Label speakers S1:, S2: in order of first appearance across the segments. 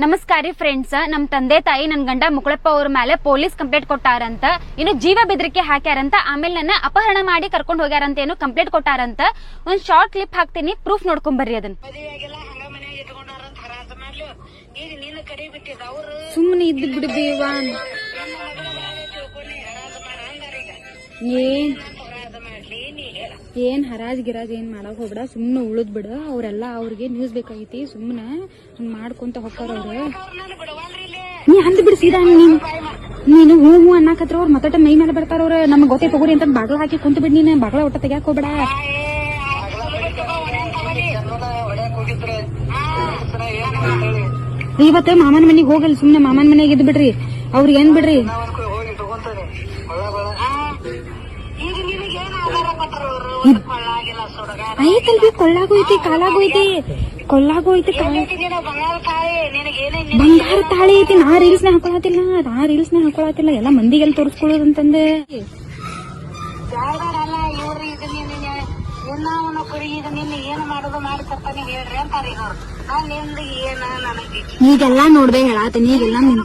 S1: ನಮಸ್ಕಾರ ಫ್ರೆಂಡ್ಸ್ ನಮ್ ತಂದೆ ತಾಯಿ ನನ್ ಗಂಡ ಮುಕುಳಪ್ಪ ಅವ್ರ ಮೇಲೆ ಪೊಲೀಸ್ ಕಂಪ್ಲೇಂಟ್ ಕೊಟ್ಟಾರಂತ, ಇನ್ನು ಜೀವ ಬೆದರಿಕೆ ಹಾಕ್ಯಾರಂತ, ಆಮೇಲೆ ನನ್ನ ಅಪಹರಣ ಮಾಡಿ ಕರ್ಕೊಂಡು ಹೋಗ್ಯಾರಂತ ಏನು ಕಂಪ್ಲೇಂಟ್ ಕೊಟ್ಟಾರಂತ, ಒಂದ್ ಶಾರ್ಟ್ ಕ್ಲಿಪ್ ಹಾಕ್ತೀನಿ ಪ್ರೂಫ್ ನೋಡ್ಕೊಂಡ್ ಬರ್ರಿ ಅದನ್ನ.
S2: ನಿನ್ನ
S1: ಸುಮ್ಮನೆ ಇದ್ದು ಬಿಡು
S2: ನನ್ನ
S1: ಏನ್
S2: ಅಂತ ಹರಾಜ ಮಾಡ್ಲಿ ನೀ ಹೇಳ
S1: ಏನ್ ಹರಾಜ್ ಗಿರಾಜ್ ಏನ್ ಮಾಡಕ್ ಹೋಗ್ಬಿಡ, ಸುಮ್ನೆ ಉಳಿದ್ ಬಿಡ. ಅವ್ರೆಲ್ಲ ಅವ್ರಿಗೆ ನ್ಯೂಸ್ ಬೇಕಾಗೈತಿ, ಸುಮ್ನೆ ಮಾಡ್ಕೊಂತ ನೀ ಅಂದ್ ಬಿಡ ಸೀದಾ, ನೀನು ನೀನು ಹೂ ಹೂ ಅನ್ನಕತ್ರ ಅವ್ರ ಮತ್ತಟ ಮೈ ಮೇಲೆ ಬರ್ತಾರ ಅವ್ರ. ನಮ್ಗೆ ಗೊತ್ತೇ ತಗೋರಿ ಅಂತ ಬಾಗ್ಲ ಹಾಕಿ ಕುಂತ ಬಿಡ್ ನೀನ್, ಬಾಗ್ಲ ಒಟ್ಟ ತೆಗ್ಯಾಕ್ ಹೋಗ್ಬೇಡ. ಇವತ್ತ ಮಾಮನ ಮನೆಗೆ ಹೋಗಲ್, ಸುಮ್ನೆ ಮಾಮನ ಮನೆಗೆ ಇದ್ ಬಿಡ್ರಿ. ಅವ್ರಿಗೆ ಏನ್ ಬಿಡ್ರಿ? ಐತಲ್ವಿ ಕೊಳ್ಳಾಗೋಯ್ತಿ ಕಾಲಾಗೋಯ್ತಿ ಕೊಳ್ಳಾಗೋಯ್ತಿ
S2: ಬಂಗಾರ
S1: ತಾಳಿ ಐತಿ ನಾ ರೀಲ್ಸ್ನ ಹಾಕೊಳತಿಲ್ಲ ನಾ ರೀಲ್ಸ್ನ ಹಾಕೊಳತಿಲ್ಲ ಎಲ್ಲ
S2: ಮಂದಿಗೆ ಎಲ್ಲಿ ತೋರಿಸ್ಕೊಳ್ಳೋದಂತಂದ್ರೆ
S1: ಈಗೆಲ್ಲಾ ನೋಡ್ದೆ ಹೇಳಾತೀನಿ ಈಗೆಲ್ಲ ನಿನ್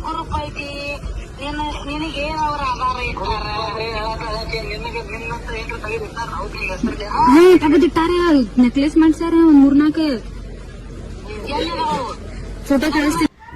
S2: ಅವರ ಆಧಾರ
S1: ಹಾ ತೆಗೆದಿಟ್ಟಾರ ನೆಕ್ಲೆಸ್ ಮಾಡ್ಸ್ಯಾರ ಒಂದ್ ಮೂರ್ನಾಲ್ಕ. ಫೋಟೋ ಕಳಿಸ್ತೀನಿ.